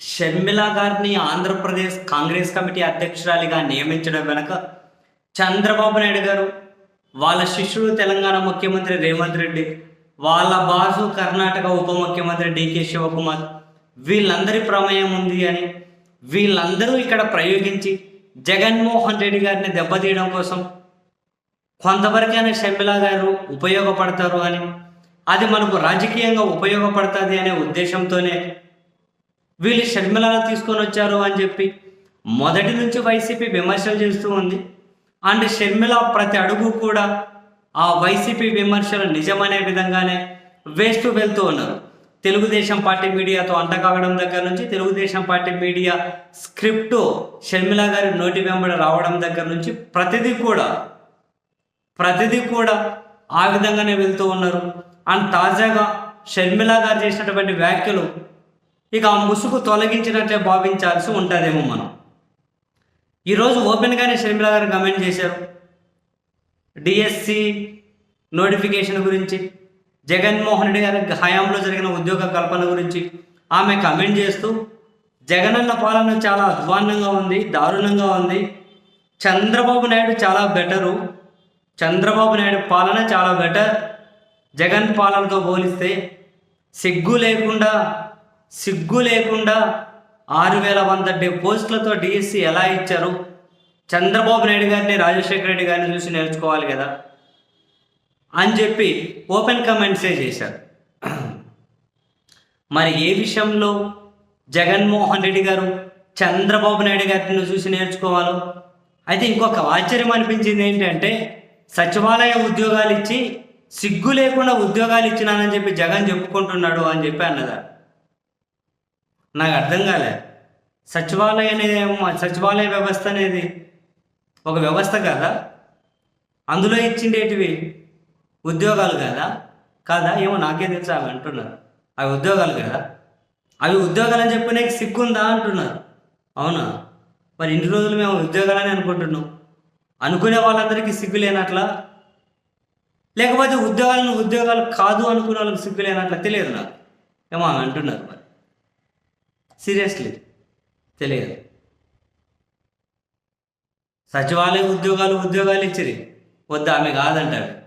షర్మిల గారిని ఆంధ్రప్రదేశ్ కాంగ్రెస్ కమిటీ అధ్యక్షురాలిగా నియమించడం వెనక చంద్రబాబు నాయుడు గారు వాళ్ళ శిష్యుడు తెలంగాణ ముఖ్యమంత్రి రేవంత్ రెడ్డి వాళ్ళ బాసు కర్ణాటక ఉప ముఖ్యమంత్రి డికే శివకుమార్ వీళ్ళందరి ప్రమేయం ఉంది అని వీళ్ళందరూ ఇక్కడ ప్రయోగించి జగన్మోహన్ రెడ్డి గారిని దెబ్బతీయడం కోసం కొంతవరకైనా షర్మిల గారు ఉపయోగపడతారు అని అది మనకు రాజకీయంగా ఉపయోగపడుతుంది అనే ఉద్దేశంతోనే వీళ్ళు షర్మిలను తీసుకొని వచ్చారు అని చెప్పి మొదటి నుంచి వైసీపీ విమర్శలు చేస్తూ ఉంది. అండ్ షర్మిల ప్రతి అడుగు కూడా ఆ వైసీపీ విమర్శలు నిజమనే విధంగానే వేస్తూ వెళ్తూ ఉన్నారు. తెలుగుదేశం పార్టీ మీడియాతో అంటకాగడం దగ్గర నుంచి Telugu Desam party media script Sharmila గారి నోటి వెంబడి రావడం దగ్గర నుంచి ప్రతిదీ కూడా ప్రతిదీ కూడా ఆ విధంగానే వెళ్తూ ఉన్నారు. అండ్ తాజాగా షర్మిల గారు చేసినటువంటి వ్యాఖ్యలు ఇక ఆ ముసుగు తొలగించినట్లే భావించాల్సి ఉంటుందేమో మనం. ఈరోజు ఓపెన్గానే షర్మిల గారు కమెంట్ చేశారు. డిఎస్సి నోటిఫికేషన్ గురించి జగన్మోహన్ రెడ్డి గారి హయాంలో జరిగిన ఉద్యోగ కల్పన గురించి ఆమె కమెంట్ చేస్తూ జగనన్న పాలన చాలా అధ్వాన్నంగా ఉంది దారుణంగా ఉంది. చంద్రబాబు నాయుడు చాలా బెటరు చంద్రబాబు నాయుడు పాలన చాలా బెటర్ జగన్ పాలనతో పోలిస్తే సిగ్గు లేకుండా సిగ్గు లేకుండా ఆరు వేల వంద పోస్టులతో డిఎస్సి ఎలా ఇచ్చారు? చంద్రబాబు నాయుడు గారిని రాజశేఖర రెడ్డి గారిని చూసి నేర్చుకోవాలి కదా అని చెప్పి ఓపెన్ కమెంట్సే చేశారు. మరి ఏ విషయంలో జగన్మోహన్ రెడ్డి గారు చంద్రబాబు నాయుడు గారిని చూసి నేర్చుకోవాలో? అయితే ఇంకొక ఆశ్చర్యం అనిపించింది ఏంటంటే సచివాలయ ఉద్యోగాలు ఇచ్చి సిగ్గు లేకుండా ఉద్యోగాలు ఇచ్చినానని చెప్పి జగన్ చెప్పుకుంటున్నాడు అని చెప్పి అన్నదారు నాకు అర్థం కాలే. సచివాలయం అనేది ఏమో- సచివాలయ వ్యవస్థ అనేది ఒక వ్యవస్థ కదా? అందులో ఇచ్చిండేటివి ఉద్యోగాలు కదా? కాదా? ఏమో నాకే తెలుసు అవి అంటున్నారు. అవి ఉద్యోగాలు కదా? అవి ఉద్యోగాలు అని చెప్పిన సిగ్గుందా అంటున్నారు. అవునా? మరి ఇన్ని రోజులు మేము ఉద్యోగాలని అనుకుంటున్నాం. అనుకునే వాళ్ళందరికీ సిగ్గు లేనట్లా? లేకపోతే ఉద్యోగాలను ఉద్యోగాలు కాదు అనుకునే వాళ్ళకి సిగ్గు లేనట్లా? తెలియదు నాకు. ఏమో ఆమె అంటున్నారు మరి. సీరియస్లీ తెలియదు. సచివాలయ ఉద్యోగాలు ఉద్యోగాలు ఇచ్చిరి. వద్దు ఆమె కాదంటారు.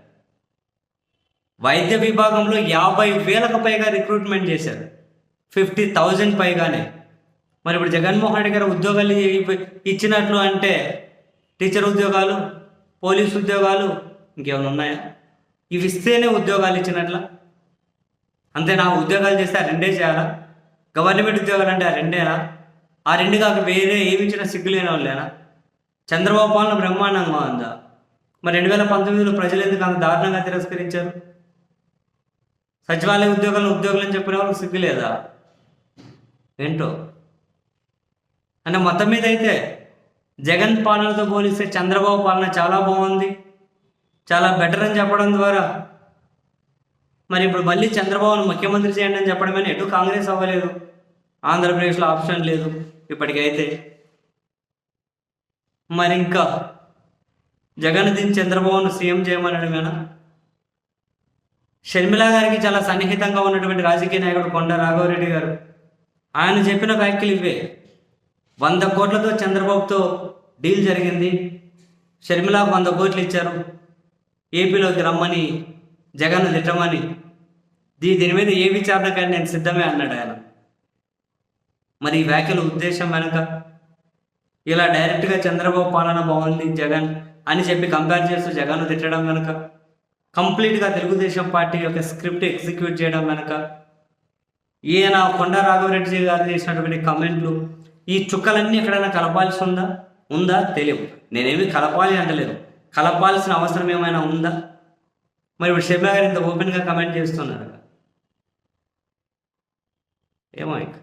వైద్య విభాగంలో యాభై వేలకు పైగా రిక్రూట్మెంట్ చేశారు. ఫిఫ్టీ థౌజండ్ పైగానే. మరి ఇప్పుడు జగన్మోహన్ రెడ్డి గారు ఉద్యోగాలు ఇచ్చినట్లు అంటే టీచర్ ఉద్యోగాలు పోలీస్ ఉద్యోగాలు ఇంకేమైనా ఉన్నాయా? ఇవి ఇస్తేనే ఉద్యోగాలు ఇచ్చినట్ల? అంతే నా ఉద్యోగాలు చేస్తే రెండే చేయాలా? గవర్నమెంట్ ఉద్యోగాలు అంటే ఆ రెండేనా? ఆ రెండు కాక వేరే ఏమి ఇచ్చినా సిగ్గులేని వాళ్ళేనా? చంద్రబాబు పాలన బ్రహ్మాండంగా ఉందా? మరి రెండు వేల పంతొమ్మిదిలో ప్రజలు ఎందుకు అంత దారుణంగా తిరస్కరించారు? సచివాలయ ఉద్యోగాలు ఉద్యోగులు అని చెప్పిన వాళ్ళకి సిగ్గు లేదా? ఏంటో? అంటే మొత్తం మీద అయితే జగన్ పాలనతో పోలిస్తే చంద్రబాబు పాలన చాలా బాగుంది. చాలా బెటర్ అని చెప్పడం ద్వారా మరి ఇప్పుడు మళ్ళీ చంద్రబాబును ముఖ్యమంత్రి చేయండి అని చెప్పడమే ఎటు కాంగ్రెస్ అవ్వలేదు. ఆంధ్రప్రదేశ్లో ఆప్షన్ లేదు. ఇప్పటికైతే మరి ఇంకా జగన్ దిని చంద్రబాబును సీఎం చేయమనడమేనా షర్మిల గారికి చాలా సన్నిహితంగా ఉన్నటువంటి రాజకీయ నాయకుడు కొండ రాఘవరెడ్డి గారు ఆయన చెప్పిన వ్యాఖ్యలు ఇవే. వంద కోట్లతో చంద్రబాబుతో డీల్ జరిగింది. షర్మిలకు వంద కోట్లు ఇచ్చారు. ఏపీలోకి రమ్మని జగన్ తిట్టమని. దీ దీని మీద ఏ విచారణకైనా నేను సిద్ధమే అన్నాడు ఆయన. మరి ఈ వ్యాఖ్యల ఉద్దేశం వెనక? ఇలా డైరెక్ట్గా చంద్రబాబు పాలన బాగుంది జగన్ అని చెప్పి కంపేర్ చేస్తూ జగన్ తిట్టడం వెనుక? కంప్లీట్గా తెలుగుదేశం పార్టీ యొక్క స్క్రిప్ట్ ఎగ్జిక్యూట్ చేయడం వెనుక? ఈయన కొండ రాఘవరెడ్డి గారు చేసినటువంటి కమెంట్లు ఈ చుక్కలన్నీ ఎక్కడైనా కలపాల్సి ఉందా? ఉందా? తెలియదు. నేనేమి కలపాలి అంటలేదు. కలపాల్సిన అవసరం ఏమైనా ఉందా? మరి ఇప్పుడు షర్మిల గారు ఇంత ఓపెన్గా కమెంట్ చేస్తున్నారు ఏమో ఇక.